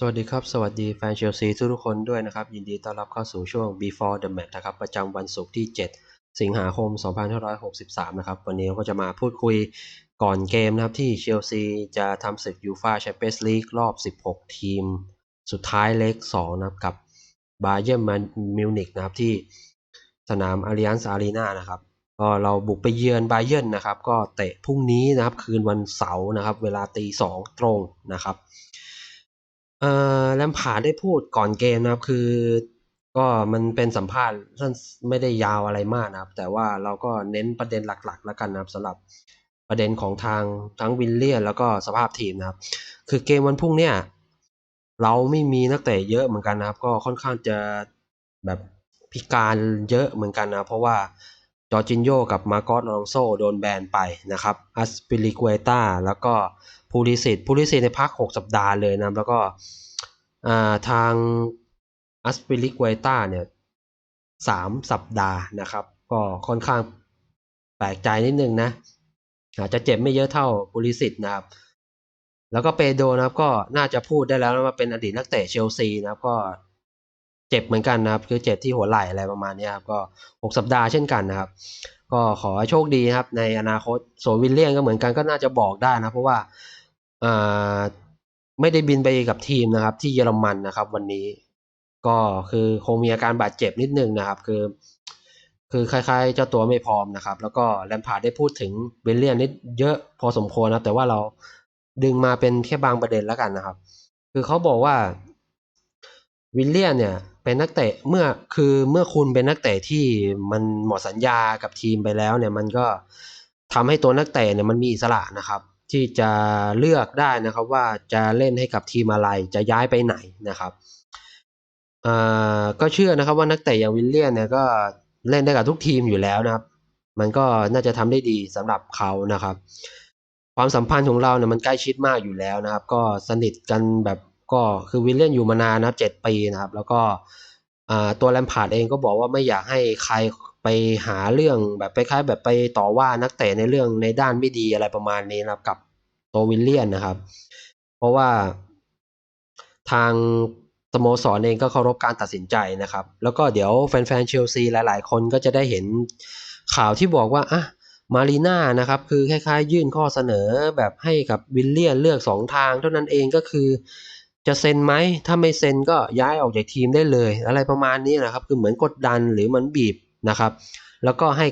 สวัสดีครับ สวัสดีแฟนเชลซีทุกๆคนด้วยนะครับ ยินดีต้อนรับเข้าสู่ช่วง before the match นะครับ ประจำวันศุกร์ที่ 7 สิงหาคม 2563 นะครับ วันนี้ก็จะมาพูดคุยก่อนเกมนะครับ ที่เชลซีจะทำศึกยูฟาแชมเปี้ยนส์ลีกรอบ 16 ทีม สุดท้ายเล็ก 2 นะครับ กับบาเย r n ร์มิวนิกนะครับ ที่สนามอาริอันส์อารีนานะครับก็เราบุกไปเยือนบาเย r n นะครับ ก็เตะพรุ่งนี้นะครับ คืนวันเสาร์นะครับ เวลาตีสองตรงนะครับ เอ่อแลมพาร์ดได้พูดก่อนเกมนะครับ คือ ก็มันเป็นสัมภาษณ์สั้นไม่ได้ยาวอะไรมากนะครับ แต่ว่าเราก็เน้นประเด็นหลักๆ แล้วกันนะครับสำหรับประเด็นของทางทั้งวิลเลียนแล้วก็สภาพทีมนะครับ คือเกมวันพรุ่งเนี่ย เราไม่มีนักเตะเยอะเหมือนกันนะครับ ก็ค่อนข้างจะแบบพิการเยอะเหมือนกันนะ เพราะว่าจอร์จินโยกับมาโกอสลองโซโดนแบนไปนะครับอัสปิลิกเวตาแล้วก็ พูลิสิตพูลิสิตในพัก 6 สัปดาห์เลยนะแล้วก็ทางอัสปิลิกเวตาเนี่ยสามสัปดาห์นะครับ ก็ค่อนข้างแปลกใจนิดนึงนะอาจจะเจ็บไม่เยอะเท่าพูลิสิตนะครับ แล้วก็เปโดนะครับก็น่าจะพูดได้แล้วว่าเป็นอดีตนักเตะเชลซีนะครับก็เจ็บเหมือนกันนะครับ คือเจ็บที่หัวไหล่อะไรประมาณนี้ครับก็หกสัปดาห์เช่นกันนะครับ ก็ขอโชคดีครับในอนาคตโซวิลเลียนก็เหมือนกันก็น่าจะบอกได้นะ เพราะว่า ไม่ได้บินไปกับทีมนะครับ ที่เยอรมันนะครับ วันนี้ก็คือคงมีอาการบาดเจ็บนิดนึงนะครับ คือ คือคล้ายๆ เจ้าตัวไม่พร้อมนะครับ แล้วก็แลมพาร์ดได้พูดถึงวิลเลียนนิดเยอะพอสมควรนะแต่ว่าเราดึงมาเป็นแค่บางประเด็นแล้วกันนะครับ คือเขาบอกว่าวิลเลียนเนี่ยเป็นนักเตะเมื่อคือเมื่อคุณเป็นนักเตะที่มันหมดสัญญากับทีมไปแล้วเนี่ยมันก็ทำให้ตัวนักเตะเนี่ยมันมีอิสระนะครับ ที่จะเลือกได้นะครับว่าจะเล่นให้กับทีมอะไรจะย้ายไปไหนนะครับก็เชื่อนะครับว่านักเตะอย่างวิลเลียนเนี่ยก็เล่นได้กับทุกทีมอยู่แล้วนะครับ มันก็น่าจะทำได้ดีสำหรับเขานะครับ ความสัมพันธ์ของเราเนี่ยมันใกล้ชิดมากอยู่แล้วนะครับ ก็สนิทกันแบบก็คือวิลเลียนอยู่มานานนะครับเจ็ดปีนะครับ แล้วก็ ตัวแลมพาร์ดเองก็บอกว่าไม่อยากให้ใครไปหาเรื่องแบบไปคล้ายแบบไปต่อว่านักเตะในเรื่องในด้านไม่ดีอะไรประมาณนี้นะครับกับตัววิลเลียนนะครับ เพราะว่าทางสโมสรเองก็เคารพการตัดสินใจนะครับ แล้วก็เดี๋ยวแฟนๆเชลซีหลายๆ คนก็จะได้เห็นข่าวที่บอกว่าอะมารีน่านะครับคือคล้ายๆ ยื่นข้อเสนอแบบให้กับวิลเลียนเลือกสองทางเท่านั้นเองก็คือ จะเซ็นไหมถ้าไม่เซ็นก็ย้ายออกจากทีมได้เลย อะไรประมาณนี้นะครับ คือเหมือนกดดันหรือมันบีบนะครับ แล้วก็ให้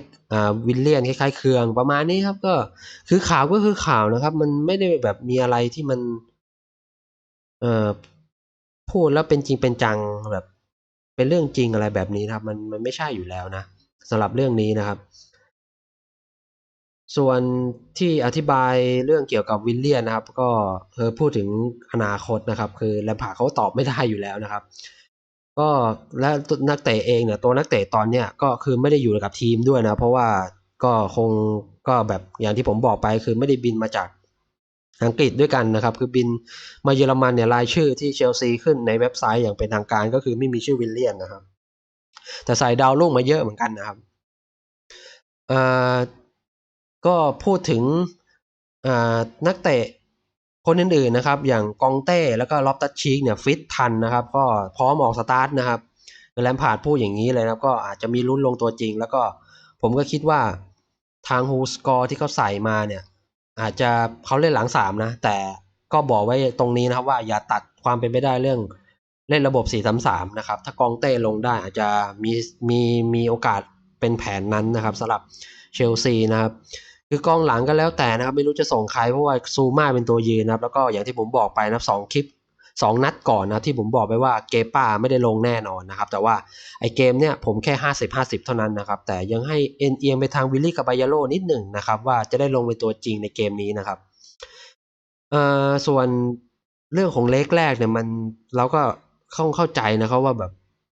วิลเลียนคล้ายๆเคืองประมาณนี้ครับก็คือข่าวก็คือข่าวนะครับ มันไม่ได้แบบมีอะไรที่มันเอ่อพูดแล้วเป็นจริงเป็นจังแบบ เป็นเรื่องจริงอะไรแบบนี้นะครับ มันมันไม่ใช่อยู่แล้วนะสำหรับเรื่องนี้นะครับ ส่วนที่อธิบายเรื่องเกี่ยวกับวิลเลียนนะครับ ก็เออพูดถึงอนาคตนะครับ คือแลมพาร์เขาตอบไม่ได้อยู่แล้วนะครับ ก็และนักเตะเองเนี่ยตัวนักเตะตอนเนี้ยก็คือไม่ได้อยู่กับทีมด้วยนะ เพราะว่าก็คงก็แบบอย่างที่ผมบอกไปคือไม่ได้บินมาจากอังกฤษด้วยกันนะครับ คือบินมาเยอรมันเนี่ยรายชื่อที่เชลซีขึ้นในเว็บไซต์อย่างเป็นทางการก็คือไม่มีชื่อวิลเลียนนะครับ แต่ใส่ดาวรุ่งมาเยอะเหมือนกันนะครับอ่า ก็พูดถึงนักเตะคนอื่นๆนะครับ อย่างกองเต้แล้วก็ล็อบตัชชีกเนี่ยฟิตทันนะครับ ก็พร้อมออกสตาร์ทนะครับแลมพาดพูดอย่างนี้เลยนะครับ ก็อาจจะมีลุ้นลงตัวจริง แล้วก็ผมก็คิดว่าทางฮูสกอร์ที่เขาใส่มาเนี่ย อาจจะเขาเล่นหลังสามนะ แต่ก็บอกไว้ตรงนี้นะครับว่าอย่าตัดความเป็นไปได้เรื่องเล่นระบบ 4-3-3 นะครับ ถ้ากองเต้ลงได้อาจจะมีมีมีโอกาสเป็นแผนนั้นนะครับสำหรับเชลซีนะครับ คือกองหลังก็แล้วแต่นะครับ ไม่รู้จะส่งใครเพราะว่าซูมาเป็นตัวยืนนะครับ แล้วก็อย่างที่ผมบอกไปนะสองคลิปสองนัดก่อนนะที่ผมบอกไปว่าเกป้าไม่ได้ลงแน่นอนนะครับ แต่ว่าไอเกมเนี่ยผมแค่ห้าสิบห้าสิบเท่านั้นนะครับ แต่ยังให้เอ็นเอียงไปทางวิลลี่กับบายาโลนิดหนึ่งนะครับ ว่าจะได้ลงเป็นตัวจริงในเกมนี้นะครับเอ่อส่วนเรื่องของเล็กแรกเนี่ยมันเราก็เข้าเข้าใจนะครับว่าแบบ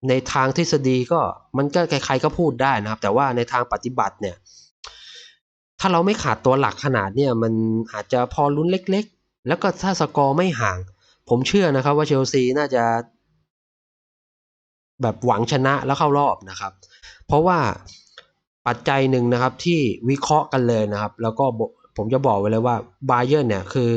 ในทางทฤษฎีก็มันก็ใครๆก็พูดได้นะครับ แต่ว่าในทางปฏิบัติเนี่ย ถ้าเราไม่ขาดตัวหลักขนาดเนี่ยมันอาจจะพอลุ้นเล็ก ๆ แล้วก็ถ้าสกอร์ไม่ห่าง ผมเชื่อนะครับว่าเชลซีน่าจะ แบบหวังชนะแล้วเข้ารอบนะครับ เพราะว่าปัจจัยหนึ่งนะครับที่วิเคราะห์กันเลยนะครับ แล้วก็ผมจะบอกไว้เลยว่าบาเยอร์เนี่ยคือ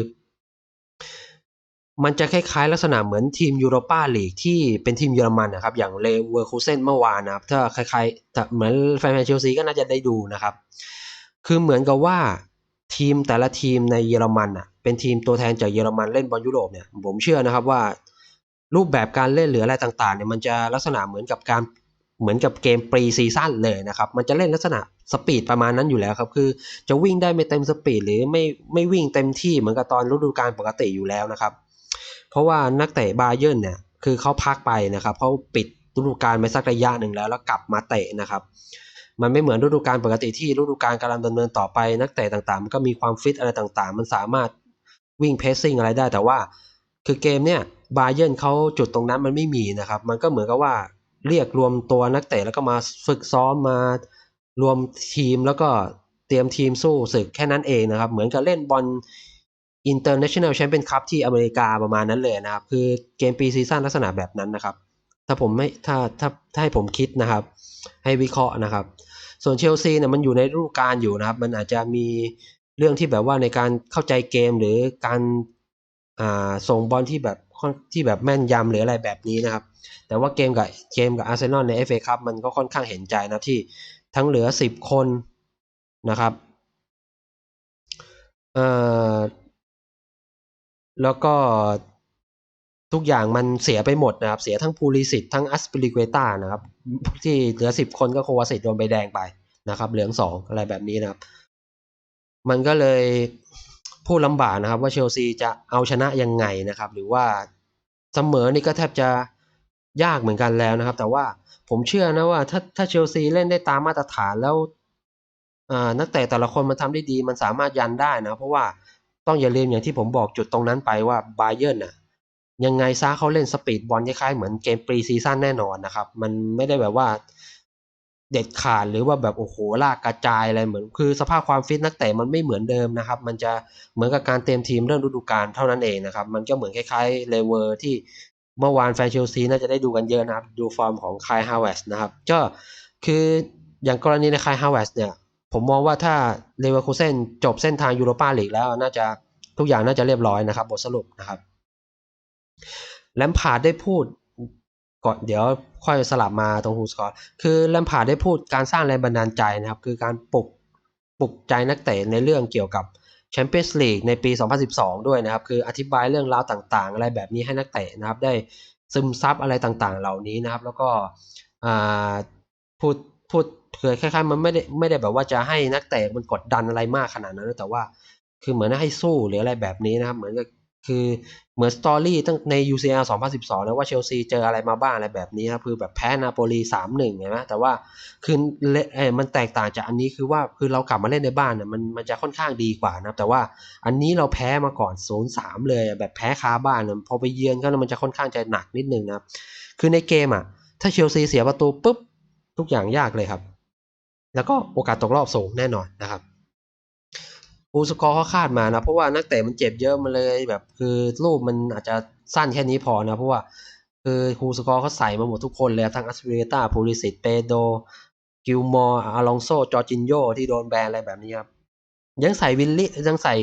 มันจะคล้ายๆ ลักษณะเหมือนทีมยูโรปาลีกที่เป็นทีมเยอรมันนะครับ อย่างเลเวอร์คูเซนเมื่อวานนะครับ ถ้าคล้ายๆเหมือนแฟนๆเชลซีก็น่าจะได้ดูนะครับ คือเหมือนกับว่าทีมแต่ละทีมในเยอรมันอะเป็นทีมตัวแทนจากเยอรมันเล่นบอลยุโรปเนี่ยผมเชื่อนะครับว่า รูปแบบการเล่นหรืออะไรต่างๆเนี่ยมันจะลักษณะเหมือนกับการเหมือนกับเกมปรีซีซั่นเลยนะครับ มันจะเล่นลักษณะสปีดประมาณนั้นอยู่แล้วครับ คือจะวิ่งได้ไม่เต็มสปีดหรือไม่ไม่วิ่งเต็มที่เหมือนกับตอนฤดูกาลปกติอยู่แล้วนะครับ เพราะว่านักเตะบาเยิร์นเนี่ยคือเขาพักไปนะครับเขาปิดฤดูกาลไปสักระยะหนึ่งแล้วแล้วกลับมาเตะนะครับ มันไม่เหมือนฤดูกาลปกติที่ฤดูกาลกำลังดำเนินต่อไปนักเตะต่างๆ มันก็มีความฟิตอะไรต่างๆ มันสามารถวิ่งเพสซิ่งอะไรได้ แต่ว่าคือเกมเนี่ยบาเยิร์นเขาจุดตรงนั้นมันไม่มีนะครับ มันก็เหมือนกับว่าเรียกรวมตัวนักเตะแล้วก็มาฝึกซ้อมมารวมทีมแล้วก็เตรียมทีมสู้ศึกแค่นั้นเองนะครับ เหมือนกับเล่นบอล International Champion Cup ที่อเมริกาประมาณนั้นเลยนะครับ คือเกมปีซีซั่นลักษณะแบบนั้นนะครับ ถ้าผมไม่ถ้าถ้าถ้าให้ผมคิดนะครับ ให้วิเคราะห์นะครับ ส่วนเชลซีเนี่ยมันอยู่ในฤดูกาลอยู่นะครับ มันอาจจะมีเรื่องที่แบบว่าในการเข้าใจเกมหรือการส่งบอลที่แบบที่แบบแม่นยำหรืออะไรแบบนี้นะครับ แต่ว่าเกมกับเกมกับอาร์เซนอลใน FA ครับมันก็ค่อนข้างเห็นใจนะที่ทั้งเหลือ 10 คนนะครับแล้วก็ ทุกอย่างมันเสียไปหมดนะครับ เสียทั้งพูลิสิตทั้งอัสปิลิเกตานะครับ ที่เหลือ10คนก็โควาสิตโดนใบแดงไปนะครับ เหลืองสองอะไรแบบนี้นะครับ มันก็เลยพูดลำบากนะครับ ว่าเชลซีจะเอาชนะยังไงนะครับ หรือว่าเสมอนี่ก็แทบจะยากเหมือนกันแล้วนะครับ แต่ว่าผมเชื่อนะว่าถ้าถ้าเชลซีเล่นได้ตามมาตรฐานแล้วนักเตะแต่ละคนมันทำได้ดีมันสามารถยันได้นะ เพราะว่าต้องอย่าลืมอย่างที่ผมบอกจุดตรงนั้นไปว่าบาเยิร์น่ะ ยังไงซะเขาเล่นสปีดบอลคล้ายๆเหมือนเกมปรีซีซั่นแน่นอนนะครับ มันไม่ได้แบบว่าเด็ดขาดหรือว่าแบบโอ้โหลากกระจายอะไรเหมือนคือสภาพความฟิตนักเตะมันไม่เหมือนเดิมนะครับ มันจะเหมือนกับการเตรียมทีมเรื่องฤดูกาลเท่านั้นเองนะครับ มันก็เหมือนคล้ายๆเลเวอร์ที่เมื่อวานแฟนเชลซีน่าจะได้ดูกันเยอะนะครับ ดูฟอร์มของคายฮาวเวสนะครับก็คืออย่างกรณีในคายฮาวเวสเนี่ย ผมมองว่าถ้าเลเวอร์คูเซนจบเส้นทางยูโรปาลีกแล้วน่าจะทุกอย่างน่าจะเรียบร้อยนะครับ บทสรุปนะครับ แลมพาร์ดได้พูดก่อนเดี๋ยวค่อยสลับมาตรงฮูสกอร์คือแลมพาร์ดได้พูดการสร้างแรงบันดาลใจนะครับ คือการปลุกปลุกใจนักเตะในเรื่องเกี่ยวกับแชมเปี้ยนส์ลีกในปี 2012 ด้วยนะครับ คืออธิบายเรื่องราวต่างๆ อะไรแบบนี้ให้นักเตะนะครับ ได้ซึมซับอะไรต่างๆ เหล่านี้นะครับ แล้วก็พูดพูดคือคล้ายๆมันไม่ได้ไม่ได้แบบว่าจะให้นักเตะมันกดดันอะไรมากขนาดนั้น แต่ว่าคือเหมือนให้สู้หรืออะไรแบบนี้นะครับ เหมือนกับ คือเหมือนสตอรี่ตั้งใน UCL 2012นะว่าเชลซีเจออะไรมาบ้างอะไรแบบนี้ครับคือแบบแพ้นาโปลี 3-1เห็นไหมแต่ว่าคือเอมันแตกต่างจากอันนี้คือว่าคือเรากลับมาเล่นในบ้านเนี่ยมันมันจะค่อนข้างดีกว่านะแต่ว่าอันนี้เราแพ้มาก่อน 0-3 เลยแบบแพ้คาบ้านเพอไปเยือนก็มันจะค่อนข้างจะหนักนิดนึงนะคือในเกมอะถ้าเชลซีเสียประตูปุ๊บทุกอย่างยากเลยครับ แล้วก็โอกาสตกรอบสูงแน่นอนนะครับ ฮูสกอร์เขาคาดมานะ เพราะว่านักเตะมันเจ็บเยอะมาเลยแบบ คือรูปมันอาจจะสั้นแค่นี้พอนะ เพราะว่าคือฮูสกอร์เขาใส่มาหมดทุกคนเลยทั้งอัสเปเรตาพูลิสิตเปโดกิลมอร์อาลองโซจอร์จินโยที่โดนแบนอะไรแบบนี้ครับ ยังใส่วิลลี่ยังใส่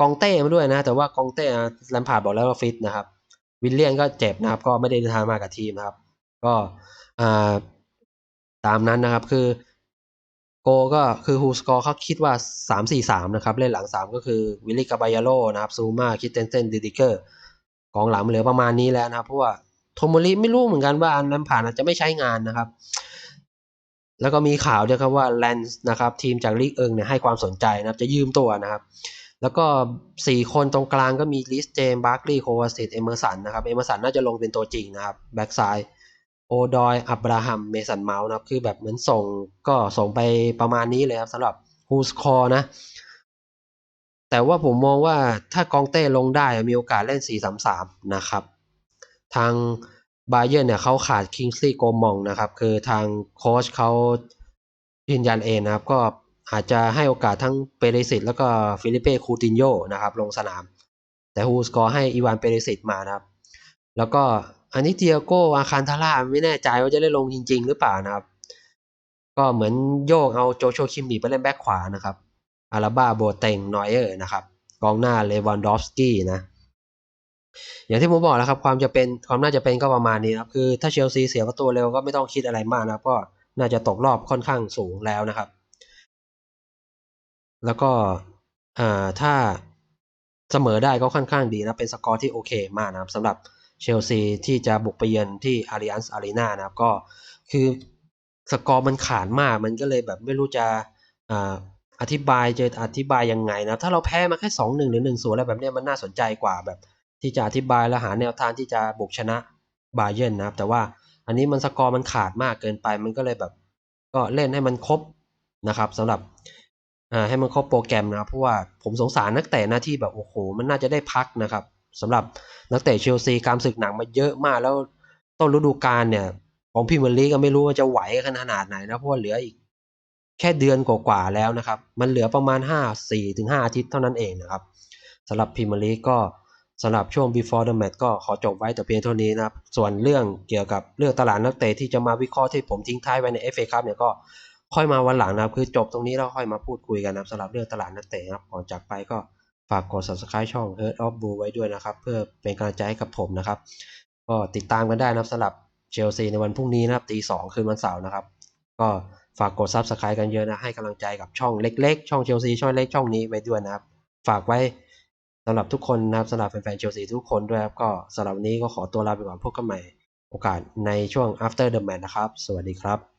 กองเต้มาด้วยนะ แต่ว่ากองเต้แลมพาร์ดบอกแล้วว่าฟิตนะครับ วิลเลียนก็เจ็บนะครับ ก็ไม่ได้เดินทางมากับทีมนะครับ ก็ตามนั้นนะครับคือ โกก็คือฮูสกอร์เขาคิดว่า 3 4 3 นะครับ เล่นหลัง 3 ก็คือวิลลี่กาบายาโลนะครับซูมาคิดเตนเซนดิดิเกอร์กองหลังเหลือประมาณนี้แล้วนะครับ เพราะว่าโทโมริไม่รู้เหมือนกันว่าอันนั้นผ่านอาจจะไม่ใช้งานนะครับ แล้วก็มีข่าวด้วยครับว่าแลนส์นะครับทีมจากลีกเอิงเนี่ยให้ความสนใจนะครับ จะยืมตัวนะครับ แล้วก็ 4 คนตรงกลางก็มีลิสเจมบาร์คลีย์โควาสิตเอเมอร์สันนะครับเอเมอร์สันน่าจะลงเป็นตัวจริงนะครับแบ็กซ้าย โอดอยอับราฮัมเมสันเมาส์นะครับคือแบบเหมือนส่งก็ส่งไปประมาณนี้เลยครับสำหรับฮูสคอร์นะ แต่ว่าผมมองว่าถ้ากองเต้ลงได้มีโอกาสเล่น 4-3-3 นะครับ ทางบาเยอร์เนี่ยเขาขาดคิงซี่โกมองนะครับ คือทางโค้ชเขายืนยันเองนะครับ ก็อาจจะให้โอกาสทั้งเปเรสิตแล้วก็ฟิลิเป้คูตินโยนะครับ ลงสนาม แต่ฮูสกอร์ให้อีวานเปเรสิตมานะครับ แล้วก็ อันนี้เตียโกอาคารทาร่าไม่แน่ใจว่าจะได้ลงจริง ๆ หรือเปล่านะครับ ก็เหมือนโยกเอาโจโชคิมบีไปเล่นแบ็คขวานะครับ อาราบาโบเตงนอยเออร์นะครับกองหน้าเลวันดอฟสกี้นะ อย่างที่ผมบอกแล้วครับ ความจะเป็นความน่าจะเป็นก็ประมาณนี้ครับ คือถ้าเชลซีเสียประตูเร็วก็ไม่ต้องคิดอะไรมากนะก็น่าจะตกรอบค่อนข้างสูงแล้วนะครับ แล้วก็อ่าถ้าเสมอได้ก็ค่อนข้างดีนะเป็นสกอร์ที่โอเคมากนะครับสำหรับ เชลซีที่จะบุกไปเยือนที่อาริอันส์อารีนานะครับก็คือสกอร์มันขาดมากมันก็เลยแบบไม่รู้จะอธิบายจะอธิบายยังไงนะถ้าเราแพ้มาแค่สองหนึ่งหรือหนึ่งศูนย์อะไรแบบนี้มันน่าสนใจกว่าแบบ ที่จะอธิบายและหาแนวทางที่จะบุกชนะบาเยนนะครับ แต่ว่าอันนี้มันสกอร์มันขาดมากเกินไปมันก็เลยแบบ ก็เล่นให้มันครบนะครับสำหรับให้มันครบโปรแกรมนะครับเพราะว่าผมสงสารนักเตะหน้าที่แบบโอ้โหมันน่าจะได้พักนะครับ สำหรับนักเตะเชลซีการศึกหนักมาเยอะมากแล้วต้นฤดูกาลเนี่ย ของพรีเมียร์ลีกก็ไม่รู้ว่าจะไหวขนาดไหนนะเพราะว่าเหลืออีกแค่เดือนกว่าๆแล้วนะครับ มันเหลือประมาณ 5 4ถึง5อาทิตย์เท่านั้นเองนะครับสำหรับพรีเมียร์ลีก็สำหรับช่วง before the match ก็ขอจบไว้แต่เพียงเท่านี้นะครับ ส่วนเรื่องเกี่ยวกับเรื่องตลาดนักเตะที่จะมาวิเคราะห์ที่ผมทิ้งท้ายไว้ใน FA Cup เนี่ยก็ค่อยมาวันหลังนะครับ คือจบตรงนี้แล้วค่อยมาพูดคุยกันนะครับสำหรับเรื่องตลาดนักเตะครับก่อนจากไปก็ ฝากกด subscribe ช่อง Heart of Blue ไว้ด้วยนะครับ เพื่อเป็นกำลังใจให้กับผมนะครับ ก็ติดตามกันได้นะครับสำหรับเชลซีในวันพรุ่งนี้นะครับตีสองคืนวันเสาร์นะครับ ก็ฝากกด Subscribe กันเยอะนะ ให้กำลังใจกับช่องเล็กๆ ช่องเชลซีช่องเล็กช่องนี้ไว้ด้วยนะครับ ฝากไว้สำหรับทุกคนนะครับสำหรับแฟนๆเชลซีทุกคนด้วยครับก็สำหรับวันนี้ก็ขอตัวลาไปก่อนพบกันใหม่โอกาสในช่วง after the match นะครับ สวัสดีครับ